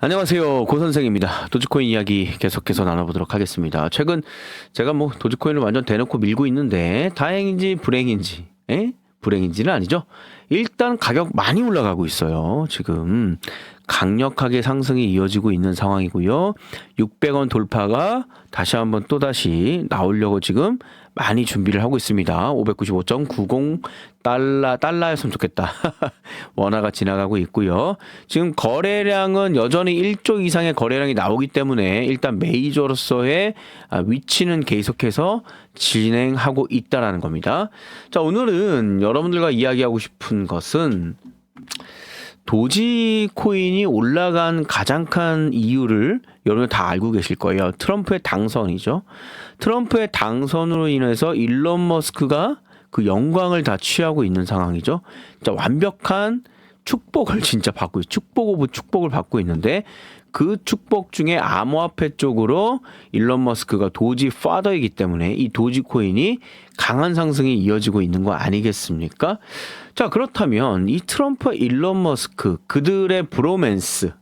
안녕하세요. 고 선생입니다. 도지코인 이야기 계속해서 나눠보도록 하겠습니다. 최근 제가 뭐 도지코인을 완전 대놓고 밀고 있는데 다행인지 불행인지, 에? 불행인지는 아니죠. 일단 가격 많이 올라가고 있어요. 지금 강력하게 상승이 이어지고 있는 상황이고요. 600원 돌파가 다시 한번 또 다시 나오려고 지금 많이 준비를 하고 있습니다. 595.90 달러 달러였으면 좋겠다. 원화가 지나가고 있고요. 지금 거래량은 여전히 1조 이상의 거래량이 나오기 때문에 일단 메이저로서의 아, 위치는 계속해서 진행하고 있다라는 겁니다. 자, 오늘은 여러분들과 이야기하고 싶은 것은 도지코인이 올라간 가장 큰 이유를 여러분 다 알고 계실 거예요. 트럼프의 당선이죠. 트럼프의 당선으로 인해서 일론 머스크가 그 영광을 다 취하고 있는 상황이죠. 진짜 완벽한 축복을 진짜 받고 있- 축복 오브 축복을 받고 있는데 그 축복 중에 암호화폐 쪽으로 일론 머스크가 도지 파더이기 때문에 이 도지 코인이 강한 상승이 이어지고 있는 거 아니겠습니까? 자, 그렇다면 이 트럼프 일론 머스크 그들의 브로맨스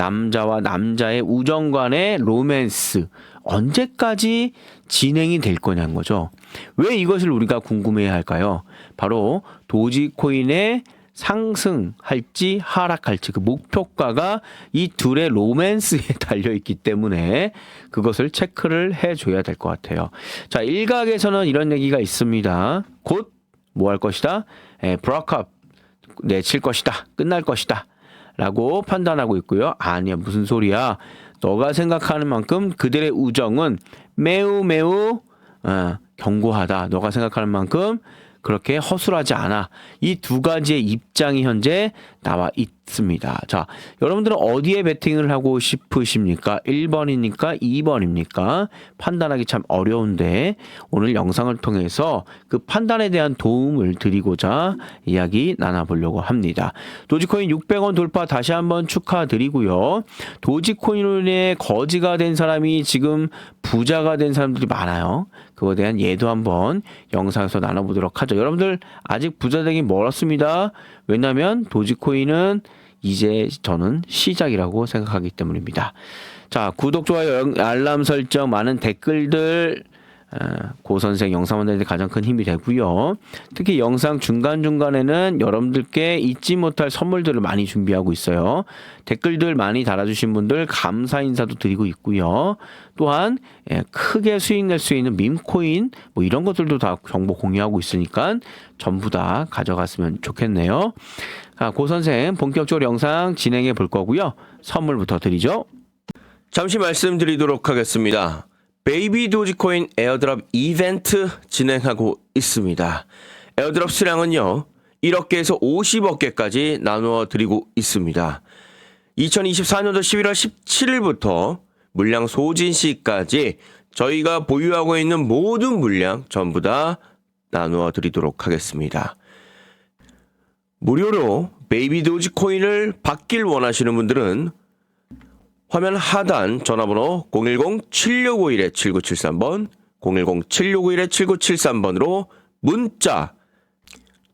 남자와 남자의 우정 간의 로맨스 언제까지 진행이 될 거냐는 거죠. 왜 이것을 우리가 궁금해야 할까요? 바로 도지코인의 상승할지 하락할지 그 목표가가 이 둘의 로맨스에 달려 있기 때문에 그것을 체크를 해 줘야 될 것 같아요. 자, 일각에서는 이런 얘기가 있습니다. 곧 뭐 할 것이다? 에, 브라컵 내칠 것이다. 끝날 것이다. 라고 판단하고 있고요. 아니야, 무슨 소리야. 너가 생각하는 만큼 그들의 우정은 매우 매우 어, 견고하다. 너가 생각하는 만큼 그렇게 허술하지 않아. 이 두 가지의 입 장이 현재 나와 있습니다. 자, 여러분들은 어디에 베팅을 하고 싶으십니까? 1번입니까? 2번입니까? 판단하기 참 어려운데 오늘 영상을 통해서 그 판단에 대한 도움을 드리고자 이야기 나눠보려고 합니다. 도지코인 600원 돌파 다시 한번 축하드리고요. 도지코인으로 인해 거지가 된 사람이 지금 부자가 된 사람들이 많아요. 그거에 대한 예도 한번 영상에서 나눠보도록 하죠. 여러분들 아직 부자 되긴 멀었습니다. 왜냐하면 도지코인은 이제 저는 시작이라고 생각하기 때문입니다. 자, 구독, 좋아요, 영- 알람 설정, 많은 댓글들, 어, 고 선생 영상 만드는 데 가장 큰 힘이 되고요. 특히 영상 중간중간에는 여러분들께 잊지 못할 선물들을 많이 준비하고 있어요. 댓글들 많이 달아주신 분들 감사 인사도 드리고 있고요. 또한 예, 크게 수익 낼 수 있는 밈코인 뭐 이런 것들도 다 정보 공유하고 있으니까 전부 다 가져갔으면 좋겠네요. 자, 고 선생 본격적으로 영상 진행해 볼 거고요. 선물부터 드리죠. 잠시 말씀드리도록 하겠습니다. 베이비 도지코인 에어드랍 이벤트 진행하고 있습니다. 에어드랍 수량은요, 1억 개에서 50억 개까지 나누어 드리고 있습니다. 2024년도 11월 17일부터 물량 소진 시까지 저희가 보유하고 있는 모든 물량 전부 다 나누어 드리도록 하겠습니다. 무료로 베이비 도지 코인을 받길 원하시는 분들은 화면 하단 전화번호 010-7651-7973번, 010-7651-7973번으로 문자,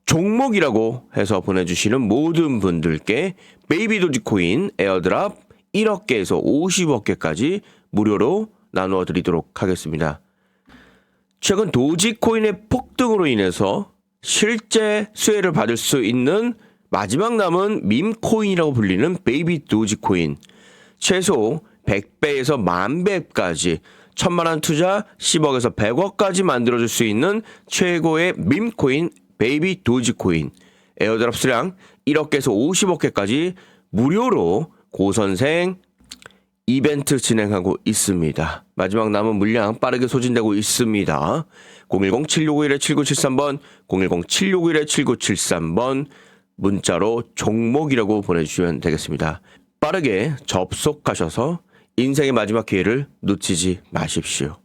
종목이라고 해서 보내주시는 모든 분들께 베이비 도지코인 에어드랍 1억 개에서 50억 개까지 무료로 나누어 드리도록 하겠습니다. 최근 도지코인의 폭등으로 인해서 실제 수혜를 받을 수 있는 마지막 남은 밈코인이라고 불리는 베이비 도지코인 최소 100배에서 만배까지 천만 원 투자 10억에서 100억까지 만들어줄 수 있는 최고의 밈코인 베이비 도지코인 에어드랍 수량 1억 개에서 50억 개까지 무료로 고선생 이벤트 진행하고 있습니다. 마지막 남은 물량 빠르게 소진되고 있습니다. 010-7651-7973번, 010-7651-7973번 문자로 종목이라고 보내주시면 되겠습니다. 빠르게 접속하셔서 인생의 마지막 기회를 놓치지 마십시오.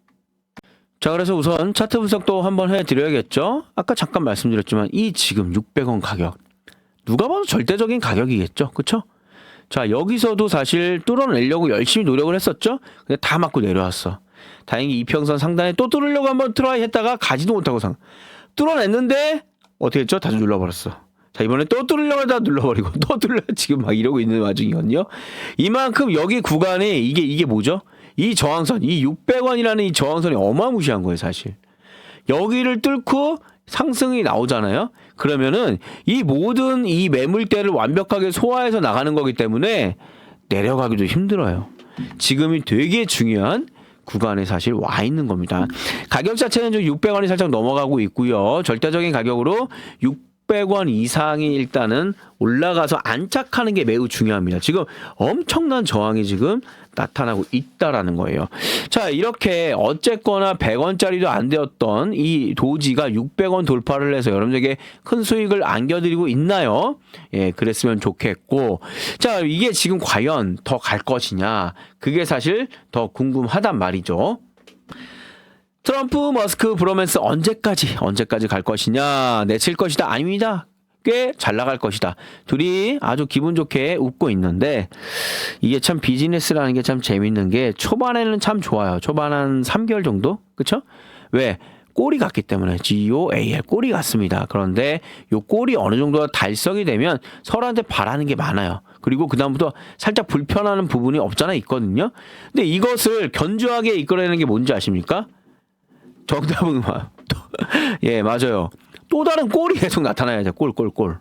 자, 그래서 우선 차트 분석도 한번 해드려야겠죠? 아까 잠깐 말씀드렸지만 이 지금 600원 가격 누가 봐도 절대적인 가격이겠죠, 그쵸? 자, 여기서도 사실 뚫어내려고 열심히 노력을 했었죠? 근데 다 맞고 내려왔어. 다행히 이평선 상단에 또 뚫으려고 한번 트라이 했다가 가지도 못하고 상. 뚫어냈는데 어떻게 했죠? 다시 눌러버렸어. 자 이번에 또 뚫으려고 하다 눌러버리고 또 뚫려 지금 막 이러고 있는 와중이거든요. 이만큼 여기 구간에 이게 이게 뭐죠? 이 저항선 이 600원이라는 이 저항선이 어마무시한 거예요 사실. 여기를 뚫고 상승이 나오잖아요. 그러면은 이 모든 이 매물대를 완벽하게 소화해서 나가는 거기 때문에 내려가기도 힘들어요. 지금이 되게 중요한 구간에 사실 와 있는 겁니다. 가격 자체는 좀 600원이 살짝 넘어가고 있고요. 절대적인 가격으로 600원 이상이 일단은 올라가서 안착하는 게 매우 중요합니다. 지금 엄청난 저항이 지금 나타나고 있다라는 거예요. 자, 이렇게 어쨌거나 100원짜리도 안 되었던 이 도지가 600원 돌파를 해서 여러분들에게 큰 수익을 안겨드리고 있나요? 예, 그랬으면 좋겠고. 자, 이게 지금 과연 더 갈 것이냐. 그게 사실 더 궁금하단 말이죠. 트럼프 머스크 브로맨스 언제까지 언제까지 갈 것이냐? 내칠 것이다. 아닙니다. 꽤 잘 나갈 것이다. 둘이 아주 기분 좋게 웃고 있는데 이게 참 비즈니스라는 게 참 재밌는 게 초반에는 참 좋아요. 초반 한 3개월 정도? 그쵸? 왜? 꼬리 같기 때문에. GOAL 꼬리 같습니다. 그런데 요 꼬리 어느 정도 달성이 되면 서로한테 바라는 게 많아요. 그리고 그다음부터 살짝 불편하는 부분이 없잖아 있거든요. 근데 이것을 견조하게 이끌어내는 게 뭔지 아십니까? 정답은 예 맞아요. 또 다른 골이 계속 나타나야 돼. 골, 골, 골.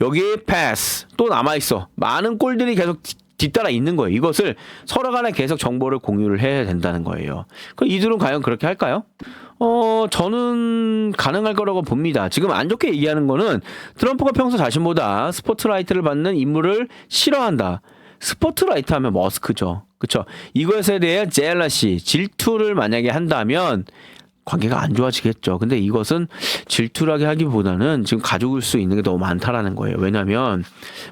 여기 패스 또 남아 있어. 많은 골들이 계속 뒤- 뒤따라 있는 거예요. 이것을 서로 간에 계속 정보를 공유를 해야 된다는 거예요. 그럼 이들은 과연 그렇게 할까요? 어, 저는 가능할 거라고 봅니다. 지금 안 좋게 얘기하는 거는 트럼프가 평소 자신보다 스포트라이트를 받는 인물을 싫어한다. 스포트라이트 하면 머스크죠. 그쵸? 이것에 대해 젤러시, 질투를 만약에 한다면 관계가 안 좋아지겠죠. 근데 이것은 질투라게 하기보다는 지금 가져올 수 있는 게 너무 많다라는 거예요. 왜냐면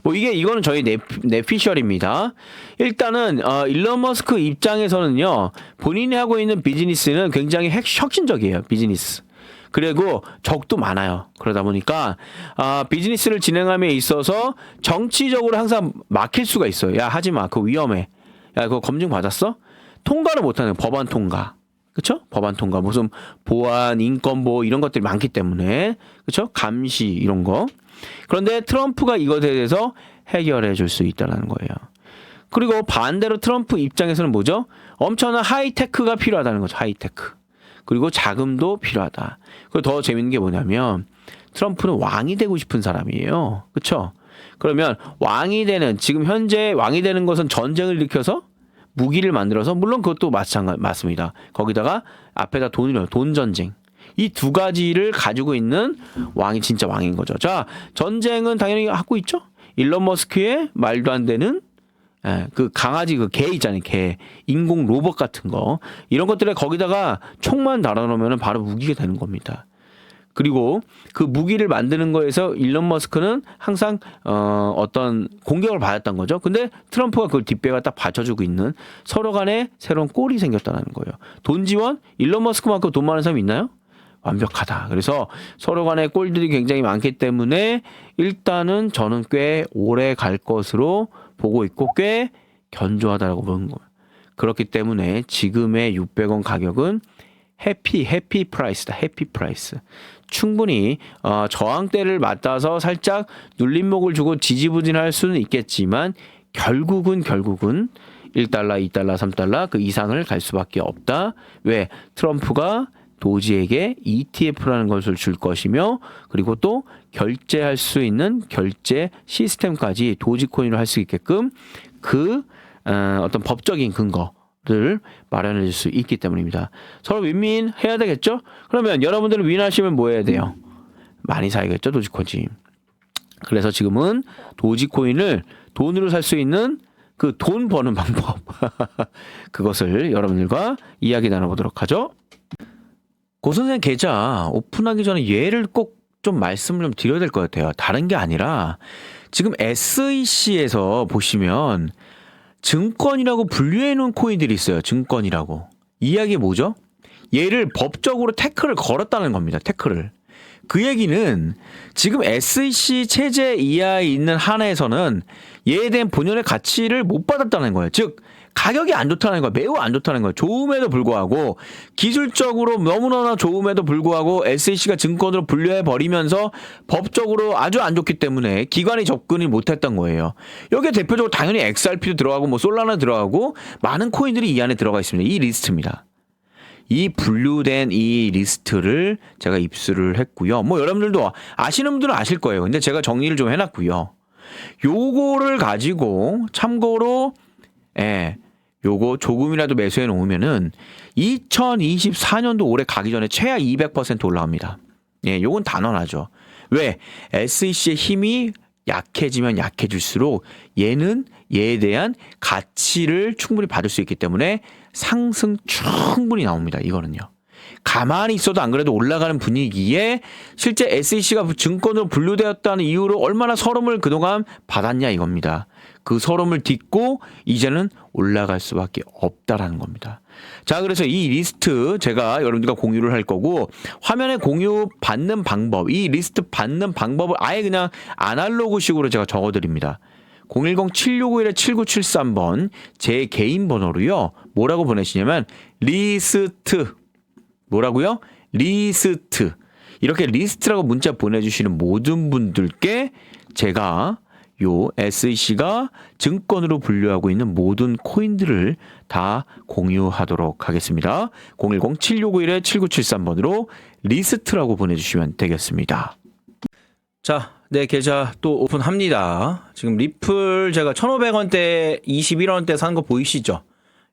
뭐 이게 이거는 저희 내, 내피셜입니다. 일단은 어, 일론 머스크 입장에서는요. 본인이 하고 있는 비즈니스는 굉장히 핵, 혁신적이에요. 비즈니스. 그리고 적도 많아요. 그러다 보니까 아, 비즈니스를 진행함에 있어서 정치적으로 항상 막힐 수가 있어요. 야 하지 마. 그거 위험해. 야 그거 검증 받았어? 통과를 못하는. 법안 통과. 그쵸? 법안 통과, 무슨 보안, 인권보호 이런 것들이 많기 때문에 그쵸? 감시 이런 거. 그런데 트럼프가 이것에 대해서 해결해 줄 수 있다는 거예요. 그리고 반대로 트럼프 입장에서는 뭐죠? 엄청난 하이테크가 필요하다는 거죠. 하이테크. 그리고 자금도 필요하다. 그리고 더 재밌는 게 뭐냐면 트럼프는 왕이 되고 싶은 사람이에요. 그렇죠? 그러면 왕이 되는 지금 현재 왕이 되는 것은 전쟁을 일으켜서 무기를 만들어서 물론 그것도 마찬가지 맞습니다. 거기다가 앞에다 돈을 돈 전쟁. 이 두 가지를 가지고 있는 왕이 진짜 왕인 거죠. 자, 전쟁은 당연히 하고 있죠. 일론 머스크의 말도 안 되는 예, 그 강아지 그 개 있잖아요. 개. 인공 로봇 같은 거. 이런 것들에 거기다가 총만 달아 놓으면 바로 무기가 되는 겁니다. 그리고 그 무기를 만드는 거에서 일론 머스크는 항상 어 어떤 공격을 받았던 거죠. 근데 트럼프가 그걸 뒷배가 딱 받쳐주고 있는 서로 간에 새로운 꼴이 생겼다는 거예요. 돈 지원 일론 머스크만큼 돈 많은 사람이 있나요? 완벽하다. 그래서 서로 간의 꼴들이 굉장히 많기 때문에 일단은 저는 꽤 오래 갈 것으로 보고 있고 꽤 견조하다라고 보는 거예요. 그렇기 때문에 지금의 600원 가격은 해피 해피 프라이스다. 해피 프라이스. 충분히 어, 저항대를 맞닿아서 살짝 눌림목을 주고 지지부진할 수는 있겠지만 결국은 결국은 1달러, 2달러, 3달러 그 이상을 갈 수밖에 없다. 왜? 트럼프가 도지에게 ETF라는 것을 줄 것이며 그리고 또 결제할 수 있는 결제 시스템까지 도지코인을 할수 있게끔 그 어, 어떤 법적인 근거 를 마련해 줄수 있기 때문입니다. 서로 윈윈 해야 되겠죠? 그러면 여러분들은 윈하시면 뭐 해야 돼요? 많이 사야겠죠, 도지코인. 그래서 지금은 도지코인을 돈으로 살 수 있는 그 돈 버는 방법. 그것을 여러분들과 이야기 나눠보도록 하죠. 고 선생 계좌 오픈하기 전에 얘를 꼭 좀 말씀을 좀 드려야 될 것 같아요. 다른 게 아니라 지금 SEC에서 보시면 증권이라고 분류해 놓은 코인들이 있어요. 증권이라고. 이야기 뭐죠? 얘를 법적으로 태클을 걸었다는 겁니다. 태클을. 그 얘기는 지금 SEC 체제 이하에 있는 한에서는 얘에 대한 본연의 가치를 못 받았다는 거예요. 즉 가격이 안 좋다는 거예요. 매우 안 좋다는 거예요. 좋음에도 불구하고 기술적으로 너무너나 좋음에도 불구하고 SEC가 증권으로 분류해 버리면서 법적으로 아주 안 좋기 때문에 기관이 접근을 못했던 거예요. 여기에 대표적으로 당연히 XRP도 들어가고 뭐 솔라나 들어가고 많은 코인들이 이 안에 들어가 있습니다. 이 리스트입니다. 이 분류된 이 리스트를 제가 입수를 했고요. 뭐 여러분들도 아시는 분들은 아실 거예요. 근데 제가 정리를 좀 해놨고요. 요거를 가지고 참고로 예, 요거 조금이라도 매수해 놓으면은 2024년도 올해 가기 전에 최하 200% 올라갑니다. 예, 요건 단언하죠. 왜? SEC의 힘이 약해지면 약해질수록 얘는 얘에 대한 가치를 충분히 받을 수 있기 때문에 상승 충분히 나옵니다. 이거는요. 가만히 있어도 안 그래도 올라가는 분위기에 실제 SEC가 증권으로 분류되었다는 이유로 얼마나 서름을 그동안 받았냐 이겁니다. 그 서름을 딛고 이제는 올라갈 수밖에 없다라는 겁니다. 자, 그래서 이 리스트 제가 여러분들과 공유를 할 거고 화면에 공유 받는 방법, 이 리스트 받는 방법을 아예 그냥 아날로그식으로 제가 적어 드립니다. 010-7651-7973번 제 개인 번호로요. 뭐라고 보내시냐면 리스트 뭐라고요? 리스트. 이렇게 리스트라고 문자 보내주시는 모든 분들께 제가 요 SEC가 증권으로 분류하고 있는 모든 코인들을 다 공유하도록 하겠습니다. 010-7651-7973번으로 리스트라고 보내주시면 되겠습니다. 자, 네, 계좌 또 오픈합니다. 지금 리플 제가 1,500원대 21원대 산 거 보이시죠?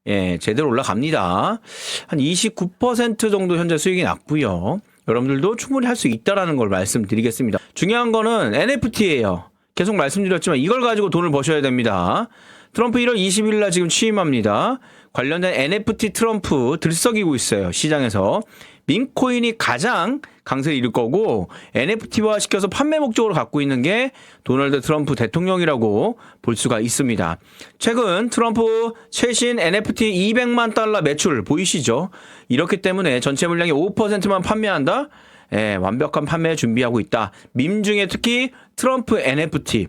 예, 제대로 올라갑니다. 한 29% 정도 현재 수익이 났고요. 여러분들도 충분히 할 수 있다라는 걸 말씀드리겠습니다. 중요한 거는 NFT예요. 계속 말씀드렸지만 이걸 가지고 돈을 버셔야 됩니다. 트럼프 1월 20일 날 지금 취임합니다. 관련된 NFT 트럼프 들썩이고 있어요. 시장에서. 민코인이 가장 강세를 이룰 거고 NFT화 시켜서 판매 목적으로 갖고 있는 게 도널드 트럼프 대통령이라고 볼 수가 있습니다. 최근 트럼프 최신 NFT 200만 달러 매출 보이시죠? 이렇기 때문에 전체 물량의 5%만 판매한다? 예, 완벽한 판매 준비하고 있다. 밈 중에 특히 트럼프 NFT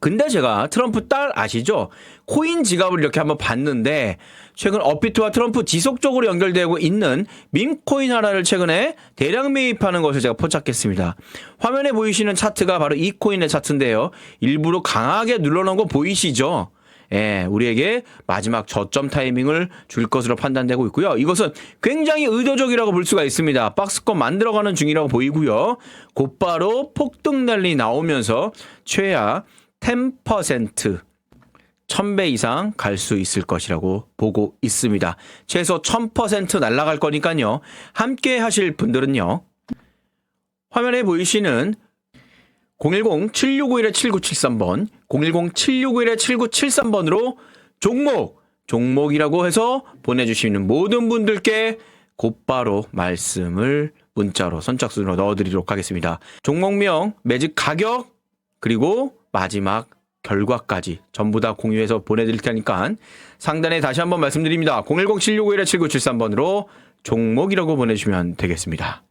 근데 제가 트럼프 딸 아시죠? 코인 지갑을 이렇게 한번 봤는데 최근 업비트와 트럼프 지속적으로 연결되고 있는 밈코인 하나를 최근에 대량 매입하는 것을 제가 포착했습니다. 화면에 보이시는 차트가 바로 이 코인의 차트인데요. 일부러 강하게 눌러놓은 거 보이시죠? 예, 우리에게 마지막 저점 타이밍을 줄 것으로 판단되고 있고요. 이것은 굉장히 의도적이라고 볼 수가 있습니다. 박스권 만들어가는 중이라고 보이고요. 곧바로 폭등 난리 나오면서 최하 10% 1000배 이상 갈 수 있을 것이라고 보고 있습니다. 최소 1000% 날아갈 거니까요. 함께 하실 분들은요. 화면에 보이시는 010-7651-7973번, 010-7651-7973번으로 종목, 종목이라고 해서 보내주시는 모든 분들께 곧바로 말씀을 문자로 선착순으로 넣어드리도록 하겠습니다. 종목명, 매직 가격, 그리고 마지막 결과까지 전부 다 공유해서 보내드릴 테니까 상단에 다시 한번 말씀드립니다. 010-7651-7973번으로 종목이라고 보내주시면 되겠습니다.